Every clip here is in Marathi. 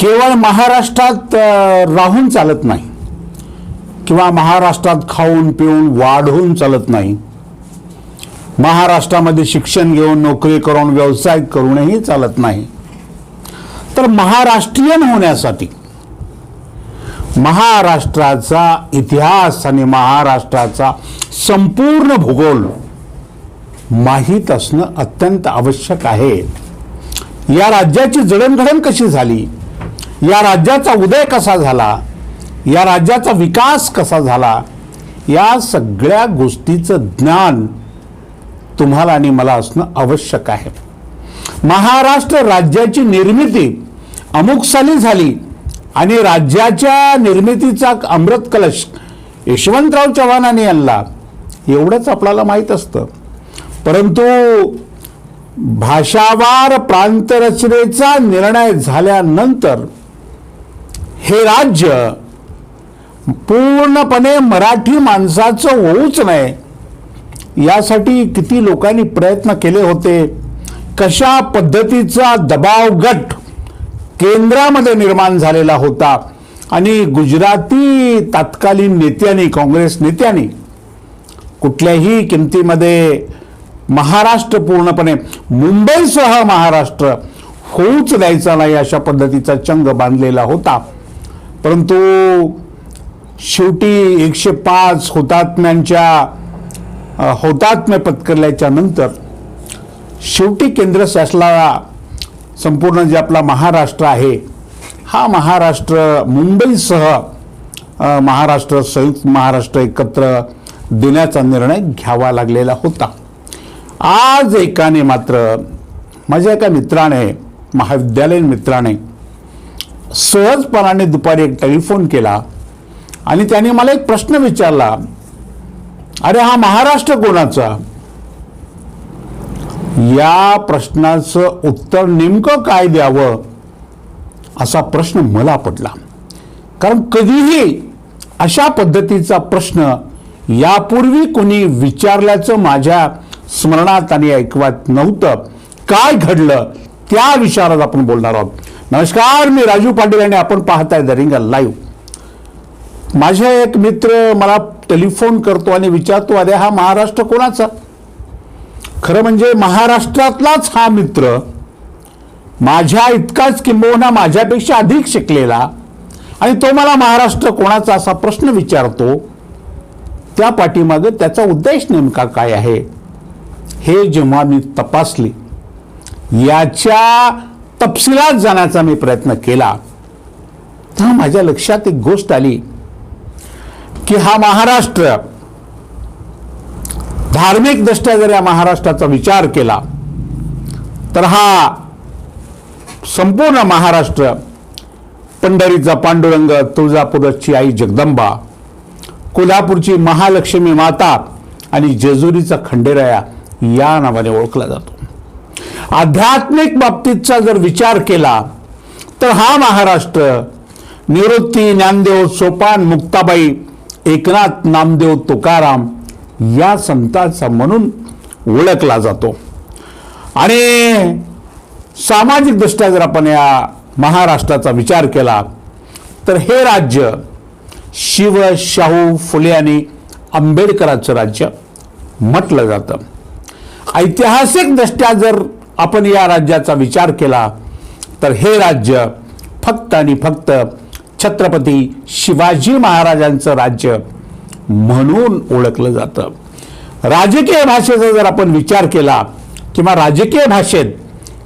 केवळ महाराष्ट्रात राहून चालत नाही. किंवा महाराष्ट्रात खाऊन पिऊन वाढून चालत नाही. महाराष्ट्रामध्ये शिक्षण घेऊन नोकरी करून व्यवसाय करूनही चालत नाही. तर महाराष्ट्रीयन होण्यासाठी महाराष्ट्राचा इतिहास आणि महाराष्ट्राचा संपूर्ण भूगोल माहीत असणं अत्यंत आवश्यक आहे. या राज्याची जडणघडण कशी झाली? या राज्याचा उदय कसा झाला? या राज्याचा विकास कसा झाला? या सगळ्या गोष्टीचं ज्ञान तुम्हाला आणि मला असणं आवश्यक आहे. महाराष्ट्र राज्याची निर्मिती अमुक साली झाली आणि राज्याच्या निर्मितीचा अमृत कलश यशवंतराव चव्हाणांनी आणला. एवढंच आपल्याला माहीत असतं. परंतु भाषावार प्रांतरचनेचा निर्णय झाल्यानंतर हे राज्य पूर्णपणे मराठी माणसाचं होऊच नाही. यासाठी किती लोकांनी प्रयत्न केले होते? कशा पद्धतीचा दबाव गट केंद्रामध्ये निर्माण झालेला होता? आणि गुजराती तत्कालीन नेत्यांनी काँग्रेस नेत्यांनी कुठल्याही किमतीमध्ये महाराष्ट्र पूर्णपणे मुंबईसह महाराष्ट्र होऊच द्यायचा नाही अशा पद्धतीचा चंग बांधलेला होता. परंतु शेवटी एकशे पाच हुतात्म्यांच्या अ, हुतात्म्य पत्करल्याच्या नंतर शेवटी केंद्र शासनाला संपूर्ण जे आपला महाराष्ट्र आहे हा महाराष्ट्र मुंबईसह महाराष्ट्र संयुक्त महाराष्ट्र एकत्र देण्याचा निर्णय घ्यावा लागलेला होता. आज एकाने मात्र माझ्या एका मित्राने महाविद्यालयीन मित्राने सहजपणाने दुपारी एक टेलिफोन केला आणि त्याने मला एक प्रश्न विचारला अरे हा महाराष्ट्र कोणाचा? या प्रश्नाचं उत्तर नेमकं काय द्यावं? असा प्रश्न मला पडला कारण कधीही अशा पद्धतीचा प्रश्न यापूर्वी कोणी विचारल्याचं माझ्या स्मरणात आणि ऐकवात नव्हतं. काय घडलं त्या विचारात आपण बोलणार आहोत. नमस्कार मी राजू पाटील आणि आपण पाहताय द रिंग लाईव्ह माझे एक मित्र मला टेलिफोन करतो आणि विचारतो अरे हा महाराष्ट्र कोणाचा? खरं म्हणजे महाराष्ट्रातलाच हा मित्र माझ्या इतकाच किंबहुना माझ्यापेक्षा अधिक शिकलेला आणि तो मला महाराष्ट्र कोणाचा असा प्रश्न विचारतो त्या पाठीमागे त्याचा उद्देश नेमका काय आहे? हे जेव्हा मी तपासले याच्या तपशिलात जाण्याचा मी प्रयत्न केला तेव्हा माझ्या लक्षात एक गोष्ट आली की हा महाराष्ट्र धार्मिक दृष्ट्या जर या महाराष्ट्राचा विचार केला तर हा संपूर्ण महाराष्ट्र पंढरीचा पांडुरंग तुळजापूरची आई जगदंबा कोल्हापूरची महालक्ष्मी माता आणि जेजुरीचा खंडेराया या नावाने ओळखला जातो. आध्यात्मिक बाबतीतचा जर विचार केला तर हा महाराष्ट्र निवृत्ती ज्ञानदेव सोपान मुक्ताबाई एकनाथ नामदेव तुकाराम या संतांचा म्हणून ओळखला जातो. आणि सामाजिकदृष्ट्या जर आपण या महाराष्ट्राचा विचार केला तर हे राज्य शिव शाहू फुले आणि आंबेडकरांचं राज्य म्हटलं जातं. ऐतिहासिकदृष्ट्या जर आपण या राज्याचा विचार केला तर हे राज्य फक्त आणि फक्त छत्रपती शिवाजी महाराजांचं राज्य म्हणून ओळखलं जातं. राजकीय भाषेचा जर आपण विचार केला किंवा राजकीय भाषेत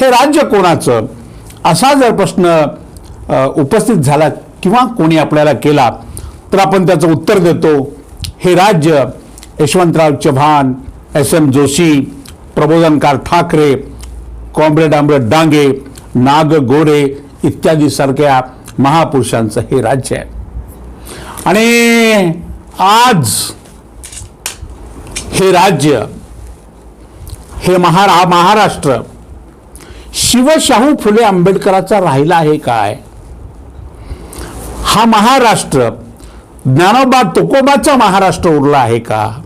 हे राज्य कोणाचं असा जर प्रश्न उपस्थित झाला किंवा कोणी आपल्याला केला तर आपण त्याचं उत्तर देतो. हे राज्य Yashwantrao Chavan S M Joshi Prabodhankar Thackeray comrade Amrit Dange Nag Gore इत्यादी सारख्या महापुरुषांचं हे राज्य आहे. आणि आज हे राज्य हे महारा महाराष्ट्र शिवशाहू फुले आंबेडकराचा राहिला आहे काय? हा महाराष्ट्र ज्ञानोबा तुकोबाचा महाराष्ट्र उरला आहे का?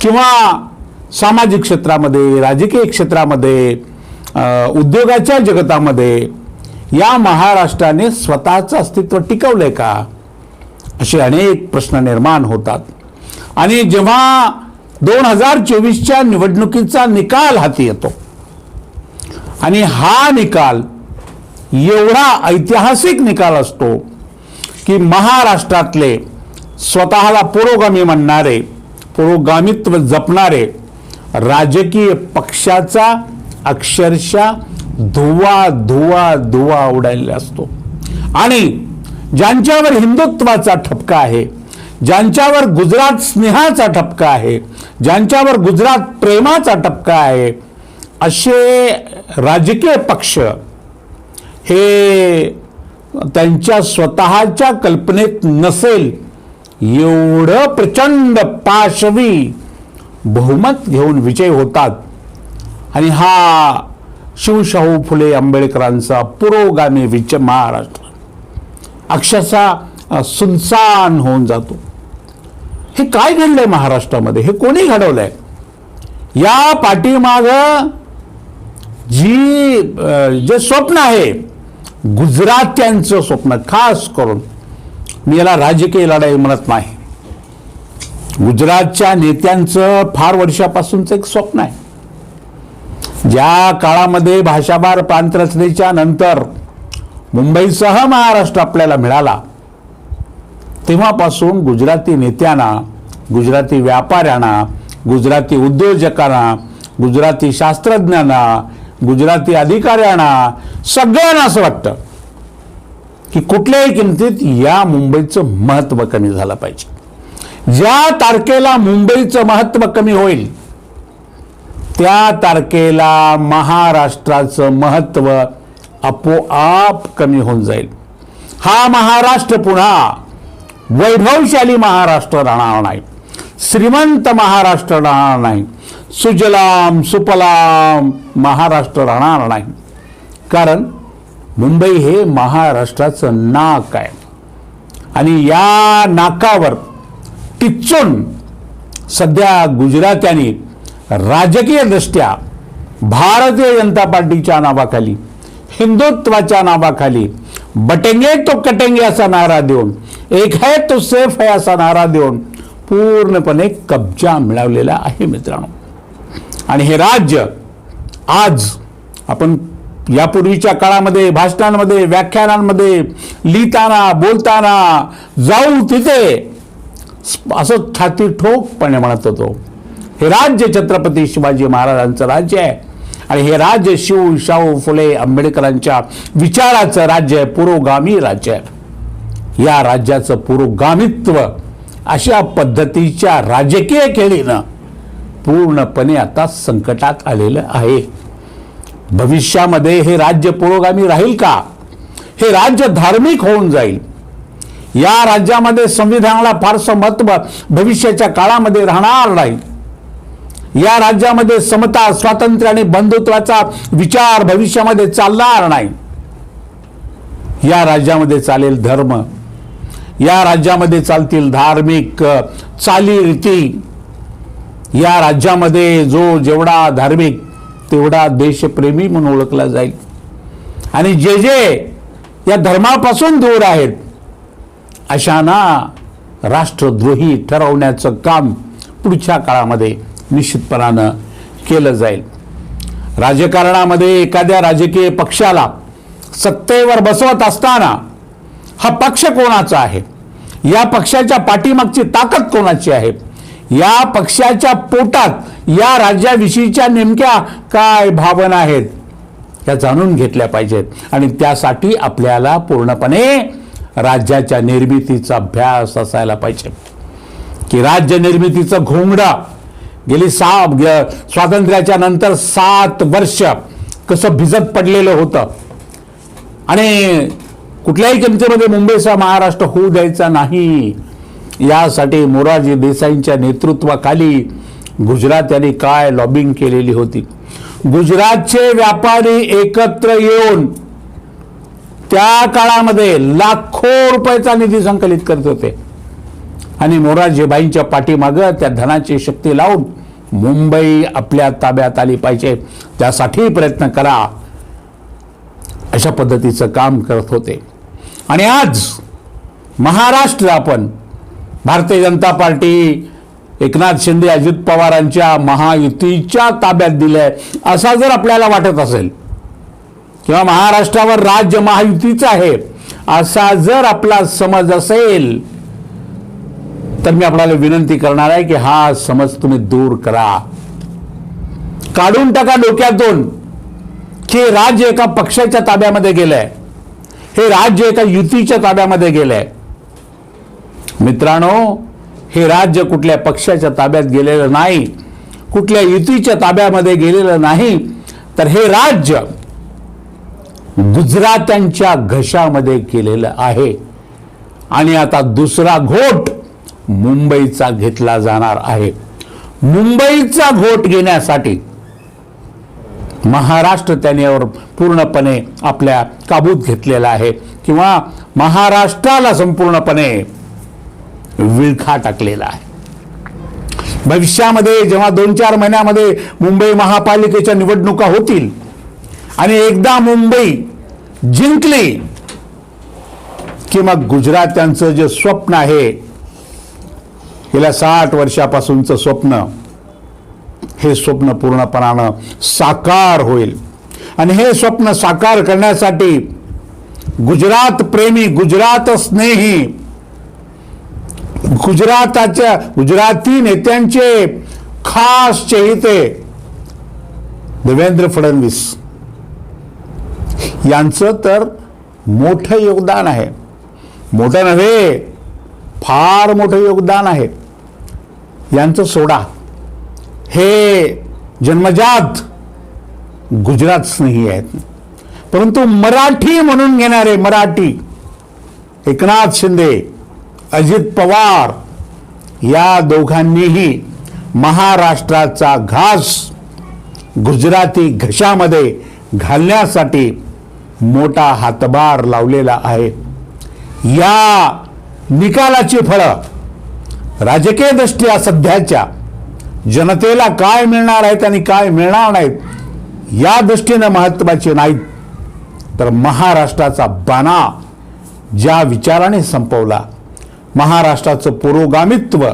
किंवा सामाजिक क्षेत्रामध्ये राजकीय क्षेत्रामध्ये उद्योगाच्या जगतामध्ये या महाराष्ट्राने स्वतःचं अस्तित्व टिकवलं आहे का? असे अनेक प्रश्न निर्माण होतात. आणि जेव्हा दोन हजार चोवीसच्या निवडणुकीचा निकाल हाती येतो आणि हा निकाल एवढा ऐतिहासिक निकाल असतो की महाराष्ट्रातले स्वतःला पुरोगामी म्हणणारे पुरोगामित्व जपणारे राजकीय पक्षाचा अक्षरशः धुवा धुवा धुवा उडालेला असतो. आणि ज्यांच्यावर हिंदुत्वाचा ठपका आहे ज्यांच्यावर गुजरात स्नेहाचा ठपका आहे ज्यांच्यावर गुजरात प्रेमाचा ठपका आहे असे राजकीय पक्ष हे त्यांच्या स्वतःच्या कल्पनेत नसेल एवढं प्रचंड पाशवी बहुमत घेऊन विजय होतात. आणि हा शिवशाहू फुले आंबेडकरांचा पुरोगामी विजय महाराष्ट्र. अक्षरशः सुनसान होऊन जातो. हे काय घडलं आहे महाराष्ट्रामध्ये? हे कोणी घडवलं आहे या पाठीमागं जी जे स्वप्न आहे गुजरात्यांचं स्वप्न खास करून. मी याला राजकीय लढाई म्हणत नाही. गुजरातच्या नेत्यांचं फार वर्षापासूनचं एक स्वप्न आहे. ज्या काळामध्ये भाषाभार प्रांतरचनेच्या नंतर मुंबईसह महाराष्ट्र आपल्याला मिळाला तेव्हापासून गुजराती नेत्यांना गुजराती व्यापाऱ्यांना गुजराती उद्योजकांना गुजराती शास्त्रज्ञांना गुजराती अधिकाऱ्यांना सगळ्यांना असं वाटतं की कुठल्याही किमतीत या मुंबईचं महत्त्व कमी झालं पाहिजे. ज्या तारखेला मुंबईचं महत्त्व कमी होईल त्या तारखेला महाराष्ट्राचं महत्त्व आपोआप कमी होऊन जाईल. हा महाराष्ट्र पुन्हा वैभवशाली महाराष्ट्र राहणार नाही. श्रीमंत महाराष्ट्र राहणार नाही. सुजलाम सुपलाम महाराष्ट्र राहणार नाही. कारण मुंबई हे महाराष्ट्राचं नाक आहे. आणि या नाकावर टिचून सध्या गुजरात्याने राजकीयदृष्ट्या भारतीय जनता पार्टीच्या नावाखाली हिंदुत्वाच्या नावाखाली बटेंगे तो कटेंगे असा नारा देऊन एक है तो सेफ है असा नारा देऊन पूर्णपणे कब्जा मिळवलेला आहे मित्रांनो. आणि हे राज्य आज आपण यापूर्वीच्या काळामध्ये भाषणांमध्ये व्याख्यानांमध्ये लिहिताना बोलताना जाऊ तिथे असं छाती ठोकपणे म्हणत होतो. हे राज्य छत्रपती शिवाजी महाराजांचं राज्य आहे. आणि हे राज्य शिव शाहू फुले आंबेडकरांच्या विचाराचं राज्य आहे पुरोगामी राज्य आहे. या राज्याचं पुरोगामित्व अशा पद्धतीच्या राजकीय खेळीनं पूर्णपणे आता संकटात आलेलं आहे. भविष्यामध्ये हे राज्य पुरोगामी राहील का? हे राज्य धार्मिक होऊन जाईल. या राज्यामध्ये संविधानाला फारसं महत्त्व भविष्याच्या काळामध्ये राहणार नाही. या राज्यामध्ये समता स्वातंत्र्य आणि बंधुत्वाचा विचार भविष्यामध्ये चालणार नाही. या राज्यामध्ये चालेल धर्म. या राज्यामध्ये चालतील धार्मिक चालीरीती. या राज्यामध्ये जो जेवढा धार्मिक तेवढा देशप्रेमी म्हणून ओळखला जाईल. आणि जे जे या धर्मापासून दूर आहेत अशांना राष्ट्रद्रोही ठरवण्याचं काम पुढच्या काळामध्ये निश्चितपणानं केलं जाईल. राजकारणामध्ये एखाद्या राजकीय पक्षाला सत्तेवर बसवत असताना हा पक्ष कोणाचा आहे? या पक्षाच्या पाठीमागची ताकद कोणाची आहे? या पक्षाच्या पोटात या राज्याविषयीच्या नेमक्या काय भावना आहेत? या जाणून घेतल्या पाहिजेत आणि त्यासाठी आपल्याला पूर्णपणे राज्याच्या निर्मितीचा अभ्यास असायला पाहिजे. की राज्य निर्मितीचं घोंगडा गेली सहा ग- स्वातंत्र्याच्या नंतर सात वर्ष कसं भिजत पडलेलं होतं. आणि कुठल्याही किमतीमध्ये मुंबईचा महाराष्ट्र होऊ द्यायचा नाही. यासाठी मोरारजी देसाईंच्या नेतृत्वाखाली गुजरात यांनी काय लॉबिंग केलेली होती? गुजरातचे व्यापारी एकत्र येऊन त्या काळामध्ये लाखो रुपयाचा निधी संकलित करत होते. आणि मोरारजीबाईंच्या पाठीमागं त्या धनाची शक्ती लावून मुंबई आपल्या ताब्यात आली पाहिजे. त्यासाठी प्रयत्न करा. अशा पद्धतीचं काम करत होते. आणि आज महाराष्ट्र आपण भारतीय जनता पार्टी एकनाथ शिंदे अजित पवारांच्या महायुतीच्या ताब्यात दिलंय. असा जर आपल्याला वाटत असेल किंवा महाराष्ट्रावर राज्य महायुतीचं आहे असा जर आपला समज असेल तर मी आपल्याला विनंती करणार आहे की हा समज तुम्ही दूर करा. काढून टाका डोक्यातून की हे राज्य एका पक्षाच्या ताब्यामध्ये गेलंय. हे राज्य एका युतीच्या ताब्यामध्ये गेलंय. मित्रांनो हे राज्य कुठल्या पक्षाच्या ताब्यात गेलेलं नाही कुठल्या युतीच्या ताब्यामध्ये गेलेलं नाही तर हे राज्य गुजरात्यांच्या घशामध्ये केलेलं आहे. आणि आता दुसरा घोट मुंबईचा घेतला जाणार आहे. मुंबईचा घोट घेण्यासाठी महाराष्ट्र त्याने पूर्णपणे आपल्या काबूत घेतलेला आहे. किंवा महाराष्ट्राला संपूर्णपणे विळखा टाकलेला आहे. भविष्यामध्ये जेव्हा दोन चार महिन्यामध्ये मुंबई महापालिकेच्या निवडणुका होतील आणि एकदा मुंबई जिंकली की मग गुजरात्यांचं जे स्वप्न आहे गेल्या साठ वर्षापासूनचं स्वप्न हे स्वप्न पूर्णपणानं साकार होईल. आणि हे स्वप्न साकार करण्यासाठी गुजरात प्रेमी गुजरात स्नेही गुजराताच्या गुजराती नेत्यांचे खास चहिते देवेंद्र फडणवीस यांचं तर मोठं योगदान आहे. मोठं नव्हे फार मोठं योगदान आहे. यांचं सोडा. हे जन्मजात गुजरात स्नेही आहेत. परंतु मराठी म्हणून घेणारे मराठी एकनाथ शिंदे अजित पवार या दोघांनीही महाराष्ट्राचा घास गुजराती घशामध्ये घालण्यासाठी मोठा हातभार लावलेला आहे. या निकालाची फळं राजकीय दृष्ट्या सध्याच्या जनतेला काय मिळणार आहेत आणि काय मिळणार नाहीत या दृष्टीनं महत्त्वाचे नाहीत तर महाराष्ट्राचा बाणा ज्या विचाराने संपवला महाराष्ट्राचं पुरोगामित्व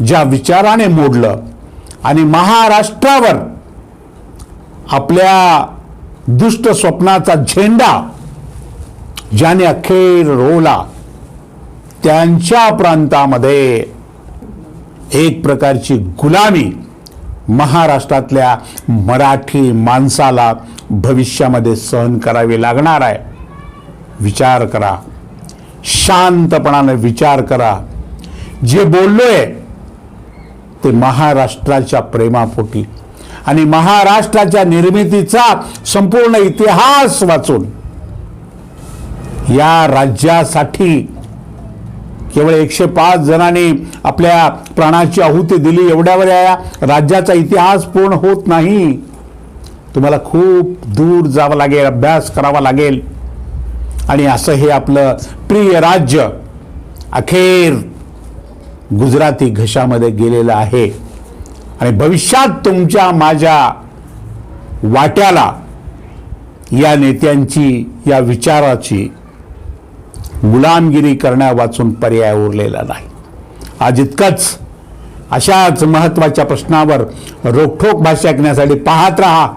ज्या विचाराने मोडलं आणि महाराष्ट्रावर आपल्या दुष्ट स्वप्नाचा झेंडा ज्याने अखेर रोवला त्यांच्या प्रांतामध्ये एक प्रकारची गुलामी महाराष्ट्रातल्या मराठी माणसाला भविष्यामध्ये सहन करावी लागणार आहे. विचार करा. शांतपणाने विचार करा. जे बोललोय ते महाराष्ट्राच्या प्रेमापोटी आणि महाराष्ट्राच्या निर्मितीचा संपूर्ण इतिहास वाचून या राज्यासाठी केवळ एकशे पाच जणांनी आपल्या प्राणाची आहुती दिली एवढ्यावर या राज्याचा इतिहास पूर्ण होत नाही. तुम्हाला खूप दूर जावं लागेल अभ्यास करावा लागेल. आणि असं हे आपलं प्रिय राज्य अखेर गुजराती घशामध्ये गेलेलं आहे. आणि भविष्यात तुमच्या माझ्या वाट्याला या नेत्यांची या विचाराची गुलामगिरी करण्यावाचून पर्याय उरलेला नाही. आज इतकंच अशाच महत्त्वाच्या प्रश्नावर रोखोक भाषा ऐकण्यासाठी पाहत रहा.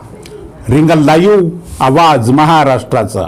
रिंगल लाईव्ह आवाज महाराष्ट्राचा.